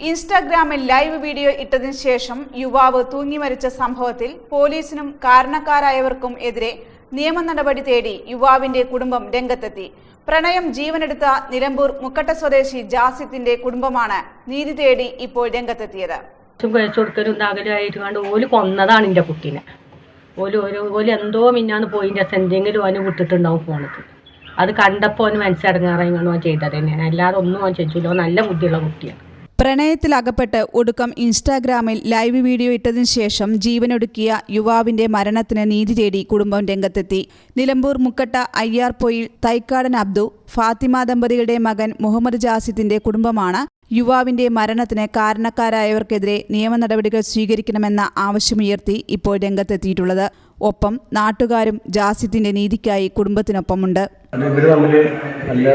ഇൻസ്റ്റാഗ്രാമിൽ live video ഇട്ടതിന് ശേഷം യുവാവ് തൂങ്ങി മരിച്ച സംഭവത്തിൽ പോലീസിനും കാരണക്കാരായവർക്കും എതിരെ നിയമ നടപടി തേടി യുവാവിന്റെ കുടുംബം രംഗത്തെത്തി. പ്രണയം ജീവനെടുത്ത നിലമ്പൂർ മുക്കട്ട സ്വദേശി ജാസിത്തിന്റെ കുടുംബമാണ് നീതി തേടി ഇപ്പോൾ രംഗത്തെത്തിയത്. കൊന്നതാണ് എന്റെ കുട്ടീനെ. ഓൽ എന്തോ മിന്നാന്ന് പോയിന്റെ എന്തെങ്കിലും അവന് വിട്ടിട്ടുണ്ടാവും ഫോണിക്ക് അത് കണ്ടപ്പോൾ അവന് മനസ്സടങ്ങാറായി ഓൻ ചെയ്തത് തന്നെയാണ്. അല്ലാതെ ഒന്നും അവൻ ചെയ്യില്ല നല്ല ബുദ്ധിയുള്ള കുട്ടിയാണ്. പ്രണയത്തിലകപ്പെട്ട് ഒടുക്കം ഇൻസ്റ്റാഗ്രാമിൽ ലൈവ് വീഡിയോ ഇട്ടതിനു ശേഷം ജീവനൊടുക്കിയ യുവാവിന്റെ മരണത്തിന് നീതി തേടി കുടുംബം രംഗത്തെത്തി. നിലമ്പൂർ മുക്കട്ട അയ്യാർപൊയിൽ തൈക്കാടൻ അബ്ദു ഫാത്തിമ ദമ്പതികളുടെ മകൻ മുഹമ്മദ് ജാസിത്തിന്റെ കുടുംബമാണ് യുവാവിന്റെ മരണത്തിന് കാരണക്കാരായവർക്കെതിരെ നിയമ നടപടികൾ സ്വീകരിക്കണമെന്ന ആവശ്യമുയർത്തി ഇപ്പോൾ രംഗത്തെത്തിയിട്ടുള്ളത്. ഒപ്പം നാട്ടുകാരും ജാസിത്തിന്റെ നീതിക്കായി കുടുംബത്തിനൊപ്പമുണ്ട്. തമ്മിൽ നല്ല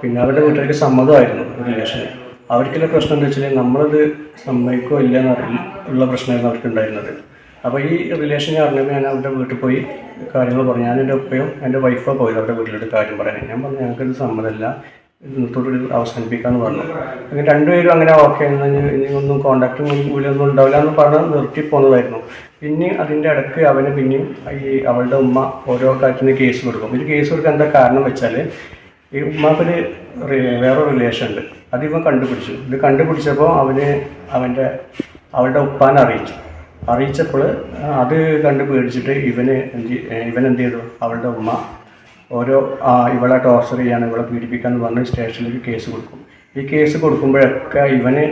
പിന്നെ അവരുടെ വീട്ടുകാർക്ക് സമ്മതമായിരുന്നു റിലേഷൻ അവർക്കുള്ള പ്രശ്നം എന്താ വെച്ചാൽ നമ്മളത് സമ്മതിക്കോ ഇല്ല ഉള്ള പ്രശ്നമായിരുന്നു അവർക്കുണ്ടായിരുന്നത്. അപ്പോൾ ഈ റിലേഷൻ അറിഞ്ഞപ്പോൾ ഞാൻ അവരുടെ വീട്ടിൽ പോയി കാര്യങ്ങൾ പറഞ്ഞു. ഞാൻ എന്റെ ഉപ്പയും എന്റെ വൈഫോ പോയത് അവരുടെ വീട്ടിലോട്ട് കാര്യം പറയാൻ. ഞാൻ പറഞ്ഞു ഞങ്ങൾക്കിത് സമ്മതമല്ല. ഇന്നത്തോട് അവസാനിപ്പിക്കാമെന്ന് പറഞ്ഞു. അങ്ങനെ രണ്ടുപേരും അങ്ങനെ ഓക്കെ എന്നാൽ ഇനി ഒന്നും കോണ്ടാക്റ്റും മൂല്യമൊന്നും ഉണ്ടാവില്ല എന്ന് പറഞ്ഞ് നിർത്തി പോകുന്നതായിരുന്നു പിന്നെ അതിന്റെ ഇടയ്ക്ക് അവന് പിന്നെയും ഈ അവളുടെ ഉമ്മ ഓരോ കാര്യത്തിന് കേസ് കൊടുക്കും. ഒരു കേസ് കൊടുക്കാൻ എന്താ കാരണം വെച്ചാൽ ഈ ഉമ്മാക്കൊരു വേറൊരു വേറെ റിലേഷൻ ഉണ്ട്. അത് ഇവൻ കണ്ടുപിടിച്ചു. ഇത് കണ്ടുപിടിച്ചപ്പോൾ അവന് അവന്റെ അവളുടെ ഉപ്പാനെ അറിയിച്ചു. അറിയിച്ചപ്പോൾ അത് കണ്ട് പേടിച്ചിട്ട് ഇവന് എന്ത് ഇവൻ എന്ത് ചെയ്തു? അവളുടെ ഉമ്മ ഓരോ ഇവളെ ടോർച്ചർ ചെയ്യാണ് ഇവളെ പീഡിപ്പിക്കാന്ന് പറഞ്ഞ് സ്റ്റേഷനിലേക്ക് കേസ് കൊടുക്കും. ഈ കേസ് കൊടുക്കുമ്പോഴൊക്കെ ഇവന്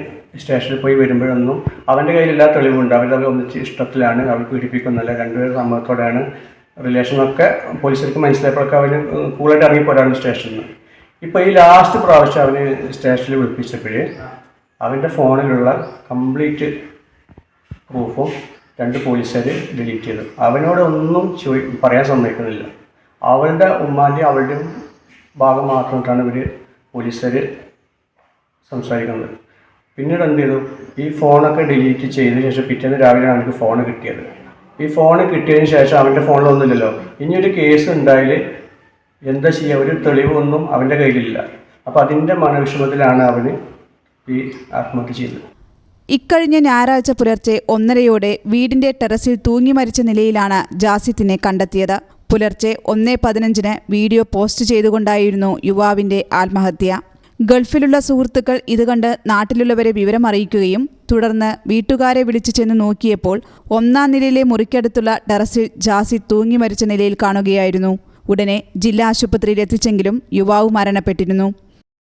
സ്റ്റേഷനിൽ പോയി വരുമ്പോഴൊന്നും അവന്റെ കയ്യിൽ എല്ലാ തെളിവുണ്ട് അവരത് ഒന്നിച്ച് ഇഷ്ടത്തിലാണ് അവർ പീഡിപ്പിക്കുന്നില്ല രണ്ടുപേരും സമ്മതത്തോടെയാണ്. റിലേഷനൊക്കെ പോലീസുകാർക്ക് മനസ്സിലായപ്പോഴൊക്കെ അവന് കൂളായിട്ട് ഇറങ്ങിപ്പോരാണ് സ്റ്റേഷനിൽ നിന്ന്. ഇപ്പോൾ ഈ ലാസ്റ്റ് പ്രാവശ്യം അവന് സ്റ്റേഷനിൽ വിളിപ്പിച്ചപ്പോഴേ അവന്റെ ഫോണിലുള്ള കംപ്ലീറ്റ് പ്രൂഫും രണ്ട് പോലീസുകാർ ഡിലീറ്റ് ചെയ്തു. അവനോടൊന്നും ചോദി പറയാൻ സമ്മതിക്കുന്നില്ല. അവളുടെ ഉമ്മാന്റെയും അവളുടെയും ഭാഗം മാത്രമായിട്ടാണ് ഇവർ പോലീസുകാർ സംസാരിക്കുന്നത്. പിന്നീട് എന്ത് ചെയ്തു? ഈ ഫോണൊക്കെ ഡിലീറ്റ് ചെയ്തതിന് ശേഷം പിറ്റേന്ന് രാവിലെയാണ് എനിക്ക് ഫോൺ കിട്ടിയത്. ഈ ഫോൺ കിട്ടിയതിന് ശേഷം അവന്റെ ഫോണിലൊന്നുമില്ലല്ലോ ഇനി ഒരു കേസ് ഉണ്ടായാൽ എന്താ ചെയ്യുക ഒരു തെളിവൊന്നും അവന്റെ കയ്യിലില്ല. അപ്പോൾ അതിന്റെ മനവിഷമത്തിലാണ് അവന് ഈ ആത്മഹത്യ ചെയ്തത്. ഇക്കഴിഞ്ഞ ഞായറാഴ്ച പുലർച്ചെ ഒന്നരയോടെ വീടിന്റെ ടെറസിൽ തൂങ്ങി മരിച്ച നിലയിലാണ് ജാസിത്തിനെ കണ്ടെത്തിയത്. പുലർച്ചെ ഒന്നേ പതിനഞ്ചിന് വീഡിയോ പോസ്റ്റ് ചെയ്തുകൊണ്ടായിരുന്നു യുവാവിന്റെ ആത്മഹത്യ. ഗൾഫിലുള്ള സുഹൃത്തുക്കൾ ഇത് കണ്ട് നാട്ടിലുള്ളവരെ വിവരമറിയിക്കുകയും തുടർന്ന് വീട്ടുകാരെ വിളിച്ചു ചെന്ന് നോക്കിയപ്പോൾ ഒന്നാം നിലയിലെ മുറിക്കടുത്തുള്ള ടെറസിൽ ജാസി തൂങ്ങി മരിച്ച നിലയിൽ കാണുകയായിരുന്നു. ഉടനെ ജില്ലാ ആശുപത്രിയിൽ എത്തിച്ചെങ്കിലും യുവാവ് മരണപ്പെട്ടിരുന്നു.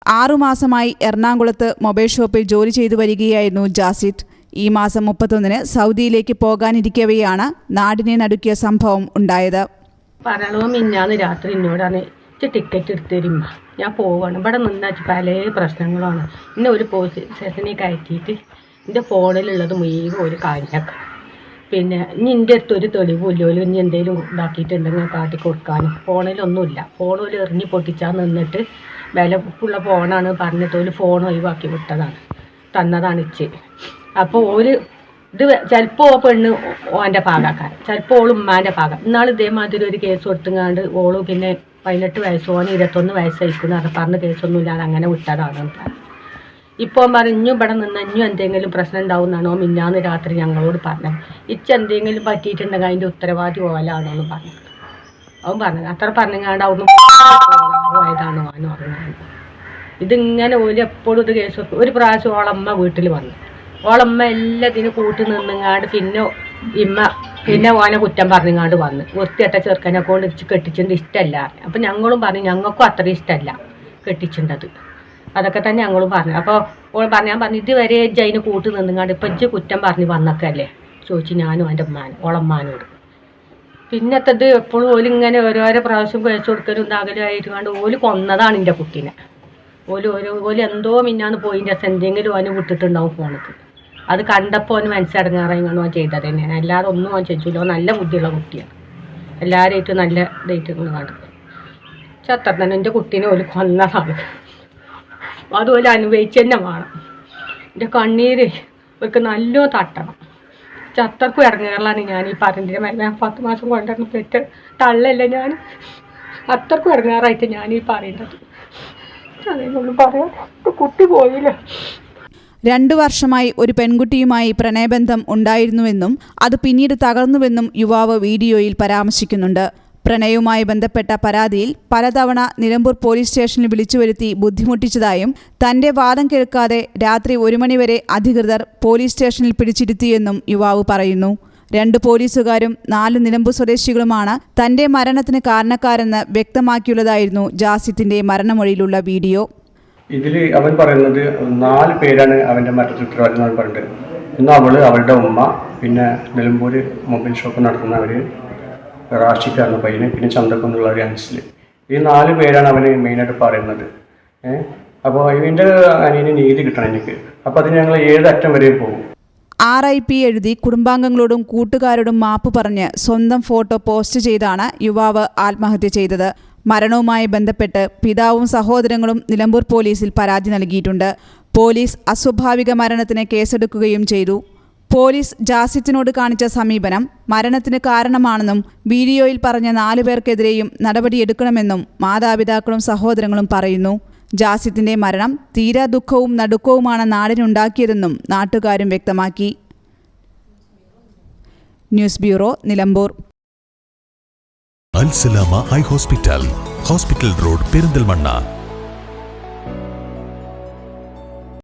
ആറുമാസമായി എറണാകുളത്ത് മൊബൈൽ ഷോപ്പിൽ ജോലി ചെയ്തു വരികയായിരുന്നു ജാസിദ് ഈ മാസം മുപ്പത്തൊന്നിന് സൗദിയിലേക്ക് പോകാനിരിക്കവെയാണ് നാടിനെ നടുക്കിയ സംഭവം ഉണ്ടായത്. പറയണോ മിന്നാന്ന് രാത്രി എന്നോടാണ് ഇച്ച് ടിക്കറ്റ് എടുത്ത് തരുമ്പ ഞാൻ പോവാണ്. ഇവിടെ നിന്നാച്ച് പല പ്രശ്നങ്ങളാണ്. ഇന്നെ ഒരു പോസ് സ്റ്റേഷനിൽ കയറ്റിയിട്ട് എന്റെ ഫോണിലുള്ളത് മുഴുവൻ ഒരു കാര്യമൊക്കെ പിന്നെ ഇനി എന്റെ അടുത്ത് ഒരു തെളിവില്ലല്ലോ ഇനി എന്തെങ്കിലും കാട്ടി കൊടുക്കാനും ഫോണിലൊന്നുമില്ല. ഫോൺ ഒരു എറിഞ്ഞ് പൊട്ടിച്ചാൽ നിന്നിട്ട് വില ഉള്ള ഫോണാണ് പറഞ്ഞിട്ട് ഒരു ഫോൺ ഒഴിവാക്കി വിട്ടതാണ്. തന്നതാണ് ഇച്ച് അപ്പോൾ ഒരു ഇത് ചിലപ്പോൾ ആ പെണ്ണ് ഓന്റെ ഭാഗക്കാരൻ ചിലപ്പോൾ ഓൾ ഉമ്മാന്റെ ഭാഗം ഇന്നാൾ ഇതേമാതിരി ഒരു കേസ് കൊടുത്തുങ്ങാണ്ട് ഓൾ പിന്നെ പതിനെട്ട് വയസ്സ് ഓന് ഇരുപത്തൊന്ന് വയസ്സായിരിക്കുന്നു അത് പറഞ്ഞ് കേസൊന്നും ഇല്ലാതെ അങ്ങനെ വിട്ടതാണ് ഇപ്പോൾ പറഞ്ഞു. ഇവിടെ നിന്ന് ഇഞ്ഞും എന്തെങ്കിലും പ്രശ്നം ഉണ്ടാവും എന്നാണോ മിന്നാന്ന് രാത്രി ഞങ്ങളോട് പറഞ്ഞത്. ഇച്ച് എന്തെങ്കിലും പറ്റിയിട്ടുണ്ടെങ്കിൽ അതിന്റെ ഉത്തരവാദി ഓലാണോ എന്ന് പറഞ്ഞു. അവൻ പറഞ്ഞു അത്ര പറഞ്ഞാണ്ട് അവിടുന്ന് പോയതാണോ? എന്ന് പറഞ്ഞു. ഇതിങ്ങനെ ഓൽ എപ്പോഴും ഇത് കേസ് ഒരു പ്രാവശ്യം ഓളമ്മ വീട്ടിൽ വന്നു. ഓളമ്മ എല്ലാത്തിനും കൂട്ടി നിന്നുങ്ങാണ്ട് പിന്നെ ഇമ്മ പിന്നെ ഓനെ കുറ്റം പറഞ്ഞങ്ങാണ്ട് വന്ന്. വൃത്തിയട്ട ചെറുക്കനെ കൊണ്ട് കെട്ടിച്ചിട്ട് ഇഷ്ടമല്ല അപ്പം ഞങ്ങളും പറഞ്ഞു ഞങ്ങൾക്കും അത്ര ഇഷ്ടമല്ല കെട്ടിച്ചിട്ടത് അതൊക്കെ തന്നെ ഞങ്ങളും പറഞ്ഞു. അപ്പോൾ ഓൾ പറഞ്ഞു ഞാൻ പറഞ്ഞു ഇതുവരെ ഇജ്ജ് അതിന് കൂട്ടി നിന്നുങ്ങാണ്ട് ഇപ്പം ഇജ്ജ് കുറ്റം പറഞ്ഞ് വന്നൊക്കെയല്ലേ? ചോദിച്ചു ഞാനും എന്റെ ഉമ്മാൻ ഓളമ്മാനോട്. പിന്നത്തത് എപ്പോഴും ഓൽ ഇങ്ങനെ ഓരോരോ പ്രാവശ്യം കഴിച്ചു കൊടുക്കലും ഇതാകലും ആയിട്ട് കണ്ട് ഓൽ കൊന്നതാണ് എന്റെ കുട്ടീനെ. ഓൽ ഓരോ ഓൽ എന്തോ മിന്നാന്ന് പോയിന്റെ എന്തെങ്കിലും അവന് വിട്ടിട്ടുണ്ടാവും ഫോണിക്ക്. അത് കണ്ടപ്പോൾ അവന് മനസ്സടങ്ങാറായി കാണും അവൻ ചെയ്തത് തന്നെയാണ്. അല്ലാതെ ഒന്നും അവൻ നല്ല ബുദ്ധിയുള്ള കുട്ടിയാണ്. എല്ലാവരായിട്ടും നല്ല ഇതായിട്ട് കണ്ടത് ചത്ര തന്നെ എന്റെ കുട്ടീനെ ഒരു കൊന്നതാണ് അതുപോലെ അനുഭവിച്ച് തന്നെ വേണം. എന്റെ കണ്ണീര് ഇവർക്ക് നല്ലോ തട്ടണം. ചത്തർക്കും ഇറങ്ങുകളാണ് ഞാൻ ഈ പറഞ്ഞിട്ട്. ഞാൻ പത്ത് മാസം കൊണ്ടുവരുന്ന പെറ്റ് തള്ളല്ല ഞാൻ? അത്രക്കും ഇറങ്ങാറായിട്ട് ഞാൻ ഈ പറയുന്നത്. അതേപോലെ പറയാം കുട്ടി പോയില്ല. രണ്ടു വർഷമായി ഒരു പെൺകുട്ടിയുമായി പ്രണയബന്ധം ഉണ്ടായിരുന്നുവെന്നും അത് പിന്നീട് തകർന്നുവെന്നും യുവാവ് വീഡിയോയിൽ പരാമർശിക്കുന്നുണ്ട്. പ്രണയവുമായി ബന്ധപ്പെട്ട പരാതിയിൽ പലതവണ നിലമ്പൂർ പോലീസ് സ്റ്റേഷനിൽ വിളിച്ചു വിളിച്ചുവരുത്തി ബുദ്ധിമുട്ടിച്ചതായും തന്റെ വാദം കേൾക്കാതെ രാത്രി ഒരു മണിവരെ അധികൃതർ പോലീസ് സ്റ്റേഷനിൽ പിടിച്ചിരുത്തിയെന്നും യുവാവ് പറയുന്നു. രണ്ട് പോലീസുകാരും നാല് നിലമ്പൂർ സ്വദേശികളുമാണ് തന്റെ മരണത്തിന് കാരണക്കാരെന്ന് വ്യക്തമാക്കിയുള്ളതായിരുന്നു ജാസിത്തിന്റെ മരണമൊഴിയിലുള്ള വീഡിയോ. ഇതിൽ അവൻ പറയുന്നത് നാല് പേരാണ് അവന്റെ മറ്റൊരു ഉത്തരവാദിത്തം നിന്ന് പറഞ്ഞിട്ട്. ഇന്ന് അവൾ അവളുടെ ഉമ്മ പിന്നെ നിലമ്പൂർ മൊബൈൽ ഷോപ്പ് നടത്തുന്ന അവർ റാഷിക്കാരുന്ന പയ്യന് പിന്നെ ചന്തക്കുന്നുള്ള ഒരു അൻസിൽ ഈ നാല് പേരാണ് അവന് മെയിനായിട്ട് പറയുന്നത്. ഏഹ് അപ്പോൾ ഇവന്റെ അനിയന് നീതി കിട്ടണം എനിക്ക്. അപ്പോൾ അതിന് ഞങ്ങൾ അറ്റം വരെ പോകും? ആർ ഐ പി എഴുതി കുടുംബാംഗങ്ങളോടും കൂട്ടുകാരോടും മാപ്പ് പറഞ്ഞ് സ്വന്തം ഫോട്ടോ പോസ്റ്റ് ചെയ്താണ് യുവാവ് ആത്മഹത്യ ചെയ്തത്. മരണവുമായി ബന്ധപ്പെട്ട് പിതാവും സഹോദരങ്ങളും നിലമ്പൂർ പോലീസിൽ പരാതി നൽകിയിട്ടുണ്ട്. പോലീസ് അസ്വാഭാവിക മരണത്തിന് കേസെടുക്കുകയും ചെയ്തു. പോലീസ് ജാസിത്തിനോട് കാണിച്ച സമീപനം മരണത്തിന് കാരണമാണെന്നും വീഡിയോയിൽ പറഞ്ഞ നാലു പേർക്കെതിരെയും നടപടിയെടുക്കണമെന്നും മാതാപിതാക്കളും സഹോദരങ്ങളും പറയുന്നു. ജാസിത്തിന്റെ മരണം തീരാ ദുഃഖവും നടുക്കവുമാണ് നാടിനുണ്ടാക്കിയതെന്നും നാട്ടുകാരും വ്യക്തമാക്കി. News bureau Nilambur. Al Salama eye hospital. Hospital road Perinthalmanna